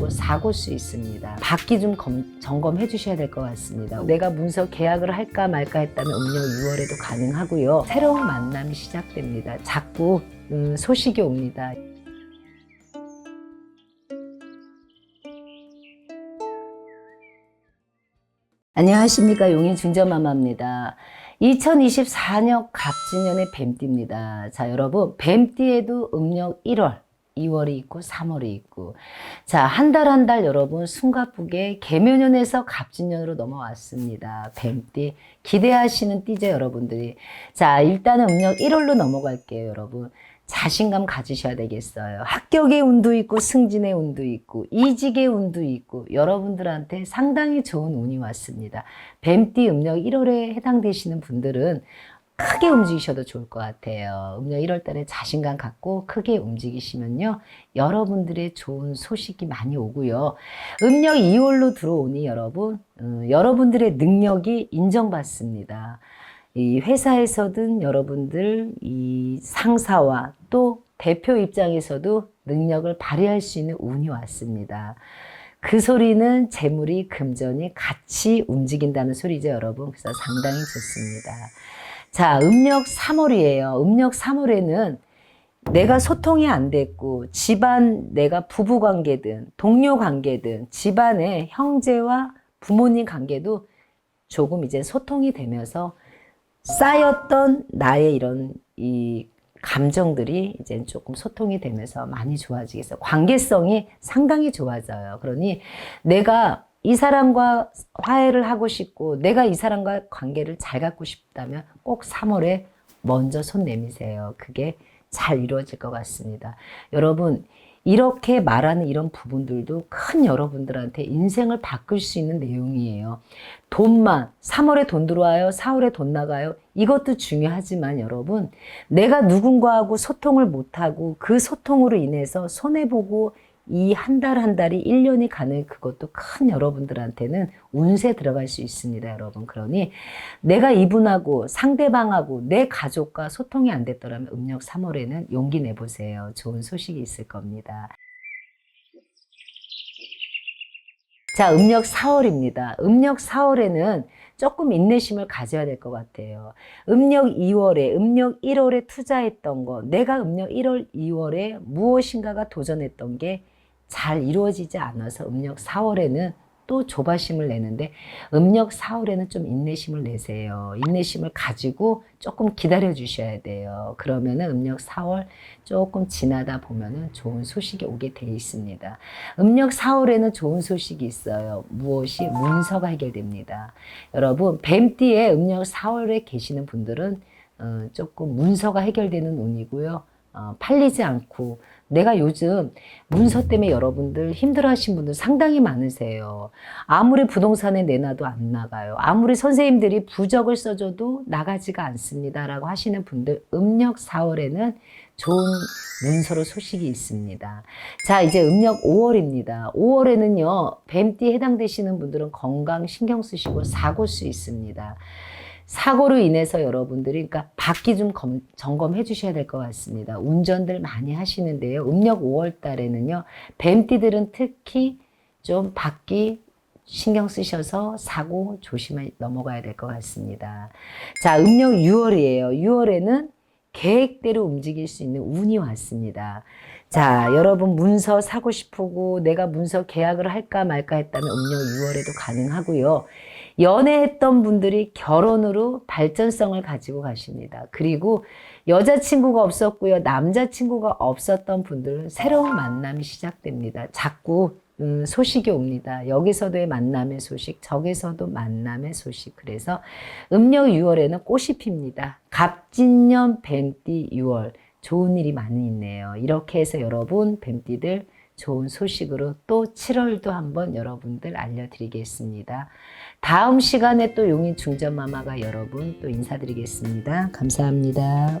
시고 사고 수 있습니다. 바퀴 좀 검- 점검해 주셔야 될 것 같습니다. 내가 문서 계약을 할까 말까 했다면 음력 6월에도 가능하고요. 새로운 만남이 시작됩니다. 자꾸 음, 소식이 옵니다. 안녕하십니까 용인 중저마마입니다. 2024년 갑진년의 뱀띠입니다. 자 여러분 뱀띠에도 음력 1월 2월이 있고 3월이 있고 자 한 달 한 달 여러분 숨가쁘게 개묘년에서 갑진년으로 넘어왔습니다. 뱀띠 기대하시는 띠제 여러분들이 자 일단은 음력 1월로 넘어갈게요 여러분 자신감 가지셔야 되겠어요. 합격의 운도 있고 승진의 운도 있고 이직의 운도 있고 여러분들한테 상당히 좋은 운이 왔습니다. 뱀띠 음력 1월에 해당되시는 분들은 크게 움직이셔도 좋을 것 같아요. 음력 1월 달에 자신감 갖고 크게 움직이시면요. 여러분들의 좋은 소식이 많이 오고요. 음력 2월로 들어오니 여러분, 음, 여러분들의 능력이 인정받습니다. 이 회사에서든 여러분들 이 상사와 또 대표 입장에서도 능력을 발휘할 수 있는 운이 왔습니다. 그 소리는 재물이 금전이 같이 움직인다는 소리죠, 여러분. 그래서 상당히 좋습니다. 자, 음력 3월이에요. 음력 3월에는 내가 소통이 안 됐고, 집안, 내가 부부 관계든, 동료 관계든, 집안의 형제와 부모님 관계도 조금 이제 소통이 되면서 쌓였던 나의 이런 이 감정들이 이제 조금 소통이 되면서 많이 좋아지겠어요. 관계성이 상당히 좋아져요. 그러니 내가 이 사람과 화해를 하고 싶고 내가 이 사람과 관계를 잘 갖고 싶다면 꼭 3월에 먼저 손 내미세요. 그게 잘 이루어질 것 같습니다. 여러분, 이렇게 말하는 이런 부분들도 큰 여러분들한테 인생을 바꿀 수 있는 내용이에요. 돈만, 3월에 돈 들어와요, 4월에 돈 나가요. 이것도 중요하지만 여러분, 내가 누군가하고 소통을 못하고 그 소통으로 인해서 손해보고 이 한달한 달이 1년이 가는 그것도 큰 여러분들한테는 운세 들어갈 수 있습니다, 여러분. 그러니 내가 이분하고 상대방하고 내 가족과 소통이 안 됐더라면 음력 3월에는 용기 내보세요. 좋은 소식이 있을 겁니다. 자, 음력 4월입니다. 음력 4월에는 조금 인내심을 가져야 될 것 같아요. 음력 2월에, 음력 1월에 투자했던 거, 내가 음력 1월, 2월에 무엇인가가 도전했던 게 잘 이루어지지 않아서 음력 4월에는 또 조바심을 내는데 음력 4월에는 좀 인내심을 내세요. 인내심을 가지고 조금 기다려 주셔야 돼요. 그러면은 음력 4월 조금 지나다 보면은 좋은 소식이 오게 돼 있습니다. 음력 4월에는 좋은 소식이 있어요. 무엇이 문서가 해결됩니다. 여러분 뱀띠에 음력 4월에 계시는 분들은 어, 조금 문서가 해결되는 운이고요. 어, 팔리지 않고 내가 요즘 문서 때문에 여러분들 힘들어하신 분들 상당히 많으세요. 아무리 부동산에 내놔도 안 나가요. 아무리 선생님들이 부적을 써줘도 나가지가 않습니다라고 하시는 분들 음력 4월에는 좋은 문서로 소식이 있습니다. 자, 이제 음력 5월입니다. 5월에는요, 뱀띠에 해당되시는 분들은 건강 신경 쓰시고 사고 수 있습니다. 사고로 인해서 여러분들이 그러니까 바퀴 좀 검- 점검해 주셔야 될 것 같습니다. 운전들 많이 하시는데요. 음력 5월 달에는요. 뱀띠들은 특히 좀 바퀴 신경 쓰셔서 사고 조심해 넘어가야 될 것 같습니다. 자, 음력 6월이에요. 6월에는 계획대로 움직일 수 있는 운이 왔습니다. 자, 여러분 문서 사고 싶고 내가 문서 계약을 할까 말까 했다면 음력 6월에도 가능하고요. 연애했던 분들이 결혼으로 발전성을 가지고 가십니다. 그리고 여자친구가 없었고요. 남자친구가 없었던 분들은 새로운 만남이 시작됩니다. 자꾸 음, 소식이 옵니다. 여기서도의 만남의 소식, 저기서도 만남의 소식. 그래서 음력 6월에는 꽃이 핍니다. 갑진년 뱀띠 6월. 좋은 일이 많이 있네요. 이렇게 해서 여러분 뱀띠들 좋은 소식으로 또 7월도 한번 여러분들 알려드리겠습니다. 다음 시간에 또 용인 중전마마가 여러분 또 인사드리겠습니다. 감사합니다.